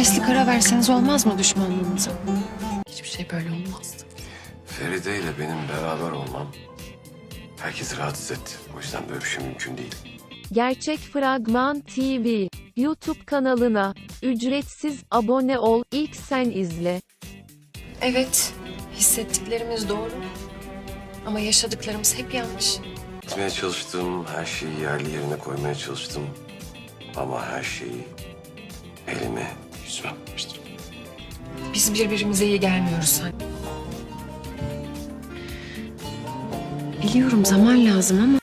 nefeslik ara verseniz olmaz mı düşmanlığınıza? Hiçbir şey böyle olmazdı. Feride ile benim beraber olmam herkesi rahatsız etti. O yüzden böyle bir şey mümkün değil. Gerçek Fragman TV YouTube kanalına ücretsiz abone ol, ilk sen izle. Evet, hissettiklerimiz doğru. Ama yaşadıklarımız hep yanlış. Gitmeye çalıştım, her şeyi yerli yerine koymaya çalıştım. Ama her şeyi elime yüzüme yapmıştım. Biz birbirimize iyi gelmiyoruz hani. Biliyorum zaman lazım ama